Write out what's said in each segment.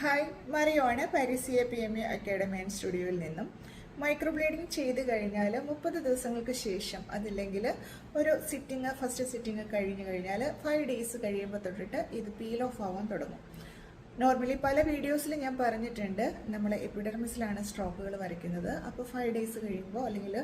Hi മറിയോണ് പാരീസിയ P M A academy and സ്റ്റുഡിയോയിൽ നിന്നും. മൈക്രോ ബ്ലീഡിങ് ചെയ്ത് കഴിഞ്ഞാൽ മുപ്പത് ദിവസങ്ങൾക്ക് ശേഷം അതില്ലെങ്കിൽ ഒരു സിറ്റിങ് ഫസ്റ്റ് സിറ്റിങ് കഴിഞ്ഞ് കഴിഞ്ഞാൽ ഫൈവ് ഡേയ്സ് കഴിയുമ്പോൾ തൊട്ടിട്ട് ഇത് പീൽ ഓഫ് ആവാൻ തുടങ്ങും. നോർമലി പല വീഡിയോസിൽ ഞാൻ പറഞ്ഞിട്ടുണ്ട്. നമ്മൾ എപ്പിഡർമിസിലാണ് സ്ട്രോക്കുകൾ വരയ്ക്കുന്നത്. അപ്പോൾ ഫൈവ് ഡേയ്സ് കഴിയുമ്പോൾ അല്ലെങ്കിൽ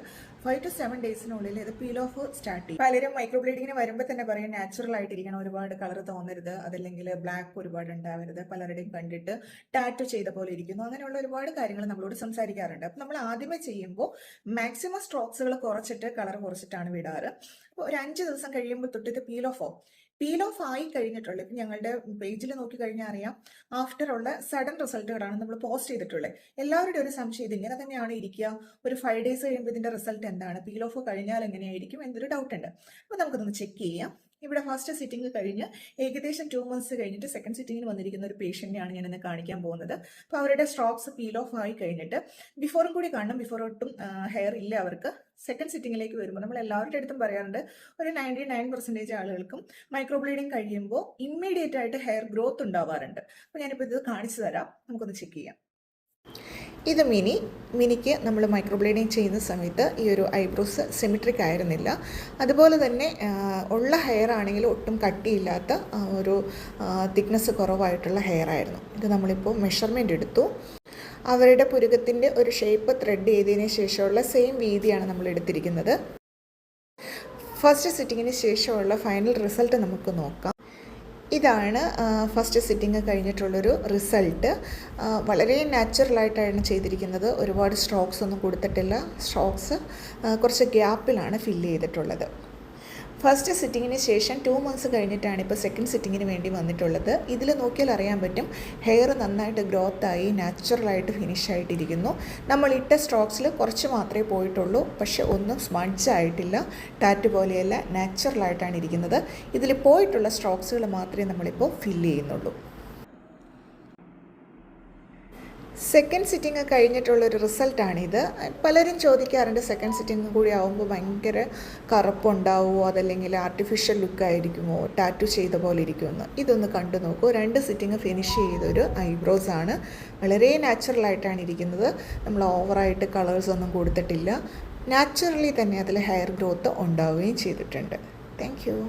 ഫൈവ് ടു സെവൻ ഡേയ്സിനുള്ളിൽ ഇത് പീൽ ഓഫ് സ്റ്റാർട്ട് ചെയ്യും. പലരും മൈക്രോ ബ്ലീഡിങ്ങിന് വരുമ്പോൾ തന്നെ പറയും നാച്ചുറൽ ആയിട്ടിരിക്കണം ഒരുപാട് കളർ തോന്നരുത്. അതല്ലെങ്കിൽ ബ്ലാക്ക് ഒരുപാട് ഉണ്ടാവരുത്. പലരുടെയും കണ്ടിട്ട് ടാറ്റു ചെയ്ത പോലെ ഇരിക്കുന്നു. അങ്ങനെയുള്ള ഒരുപാട് കാര്യങ്ങൾ നമ്മളോട് സംസാരിക്കാറുണ്ട്. അപ്പോൾ നമ്മൾ ആദ്യമേ ചെയ്യുമ്പോൾ മാക്സിമം സ്ട്രോക്സുകൾ കുറച്ചിട്ട് കളർ കുറച്ചിട്ടാണ് വിടാറ്. അപ്പോൾ ഒരു അഞ്ച് ദിവസം കഴിയുമ്പോൾ തൊട്ട് ഇത് പീൽ ഓഫ് ആവും. പീൽ ഓഫ് ആയി കഴിഞ്ഞിട്ടുള്ളൂ. ഇപ്പം ഞങ്ങളുടെ പേജിൽ നോക്കി കഴിഞ്ഞാൽ അറിയാം. ആഫ്റ്റർ ഉള്ള സഡൻ റിസൾട്ടുകളാണ് നമ്മൾ പോസ്റ്റ് ചെയ്തിട്ടുള്ളത് എല്ലാവരുടെയും ഒരു സംശയം ഇതിങ്ങനെ തന്നെയാണ് ഇരിക്കുക. ഒരു ഫൈവ് ഡേയ്സ് കഴിയുമ്പോൾ ഇതിന്റെ റിസൾട്ട് എന്താണ്? പീൽ ഓഫ് കഴിഞ്ഞാൽ എങ്ങനെയായിരിക്കും? എന്നൊരു ഡൗട്ട് ഉണ്ട്. അപ്പോൾ നമുക്കിതൊന്ന് ചെക്ക് ചെയ്യാം. ഇവിടെ ഫസ്റ്റ് സിറ്റിംഗ് കഴിഞ്ഞ് ഏകദേശം ടു മന്ത്സ് കഴിഞ്ഞിട്ട് സെക്കൻഡ് സിറ്റിംഗിന് വന്നിരിക്കുന്ന ഒരു പേഷ്യന്റിനെയാണ് ഞാൻ ഇന്ന് കാണിക്കാൻ പോകുന്നത്. അപ്പോൾ അവരുടെ സ്ട്രോക്സ് പീൽ ഓഫ് ആയി കഴിഞ്ഞിട്ട് ബിഫോറും കൂടി കാണണം. ബിഫോർ ഒട്ടും ഹെയർ ഇല്ല അവർക്ക്. സെക്കൻഡ് സിറ്റിംഗിലേക്ക് വരുമ്പോൾ നമ്മൾ എല്ലാവരുടെ അടുത്തും പറയാറുണ്ട് ഒരു നയന്റി നയൻ പെർസെന്റേജ് ആളുകൾക്കും മൈക്രോ ബ്ലീഡിങ് കഴിയുമ്പോൾ ഇമ്മീഡിയറ്റ് ആയിട്ട് ഹെയർ ഗ്രോത്ത് ഉണ്ടാവാറുണ്ട്. അപ്പോൾ ഞാനിപ്പോൾ ഇത് കാണിച്ചു തരാം. നമുക്കൊന്ന് ചെക്ക് ചെയ്യാം. ഇത് മിനി മിനിക്ക് നമ്മൾ മൈക്രോബ്ലേഡിങ് ചെയ്യുന്ന സമയത്ത് ഈ ഒരു ഐബ്രോസ് സിമിട്രിക് ആയിരുന്നില്ല. അതുപോലെ തന്നെ ഉള്ള ഹെയർ ആണെങ്കിൽ ഒട്ടും കട്ടിയില്ലാത്ത ഒരു തിക്നെസ് കുറവായിട്ടുള്ള ഹെയർ ആയിരുന്നു. ഇത് നമ്മളിപ്പോൾ മെഷർമെന്റ് എടുത്തു. അവരുടെ പുരുകത്തിന്റെ ഒരു ഷേപ്പ് ത്രെഡ് ചെയ്തതിന് ശേഷമുള്ള സെയിം വീതിയാണ് നമ്മൾ എടുത്തിരിക്കുന്നത്. ഫസ്റ്റ് സിറ്റിങ്ങിന് ശേഷമുള്ള ഫൈനൽ റിസൾട്ട് നമുക്ക് നോക്കാം. ഇതാണ് ഫസ്റ്റ് സിറ്റിംഗ് കഴിഞ്ഞിട്ടുള്ളൊരു റിസൾട്ട് വളരെ നാച്ചുറലായിട്ടാണ് ചെയ്തിരിക്കുന്നത്. ഒരുപാട് സ്ട്രോക്സ് ഒന്നും കൊടുത്തിട്ടില്ല. സ്ട്രോക്സ് കുറച്ച് ഗ്യാപ്പിലാണ് ഫില്ല് ചെയ്തിട്ടുള്ളത്. ഫസ്റ്റ് സിറ്റിങ്ങിന് ശേഷം ടു മന്ത്സ് കഴിഞ്ഞിട്ടാണ് ഇപ്പോൾ സെക്കൻഡ് സിറ്റിങ്ങിന് വേണ്ടി വന്നിട്ടുള്ളത്. ഇതിൽ നോക്കിയാൽ അറിയാൻ പറ്റും ഹെയർ നന്നായിട്ട് ഗ്രോത്ത് ആയി നാച്ചുറലായിട്ട് ഫിനിഷ് ആയിട്ടിരിക്കുന്നു. നമ്മൾ ഇട്ട സ്ട്രോക്സിൽ കുറച്ച് മാത്രമേ പോയിട്ടുള്ളൂ. പക്ഷെ ഒന്നും സ്മഡ്ജ് ആയിട്ടില്ല ടാറ്റ് പോലെയല്ല നാച്ചുറലായിട്ടാണ് ഇരിക്കുന്നത്. ഇതിൽ പോയിട്ടുള്ള സ്ട്രോക്സുകൾ മാത്രമേ നമ്മളിപ്പോൾ ഫില്ല് ചെയ്യുന്നുള്ളൂ. സെക്കൻഡ് സിറ്റിംഗ് കഴിഞ്ഞിട്ടുള്ളൊരു റിസൾട്ടാണിത്. പലരും ചോദിക്കാറുണ്ട് സെക്കൻഡ് സിറ്റിംഗ് കൂടി ആവുമ്പോൾ ഭയങ്കര കറുപ്പുണ്ടാവുമോ? അതല്ലെങ്കിൽ ആർട്ടിഫിഷ്യൽ ലുക്കായിരിക്കുമോ ടാറ്റു ചെയ്ത പോലെ ഇരിക്കുമെന്ന്. ഇതൊന്ന് കണ്ടു നോക്കൂ. രണ്ട് സിറ്റിംഗ് ഫിനിഷ് ചെയ്തൊരു ഐബ്രോസ് ആണ്. വളരെ നാച്ചുറലായിട്ടാണ് ഇരിക്കുന്നത്. നമ്മൾ ഓവറായിട്ട് കളേഴ്സ് ഒന്നും കൊടുത്തിട്ടില്ല. നാച്ചുറലി തന്നെ അതിൽ ഹെയർ ഗ്രോത്ത് ഉണ്ടാവുകയും ചെയ്തിട്ടുണ്ട്. താങ്ക്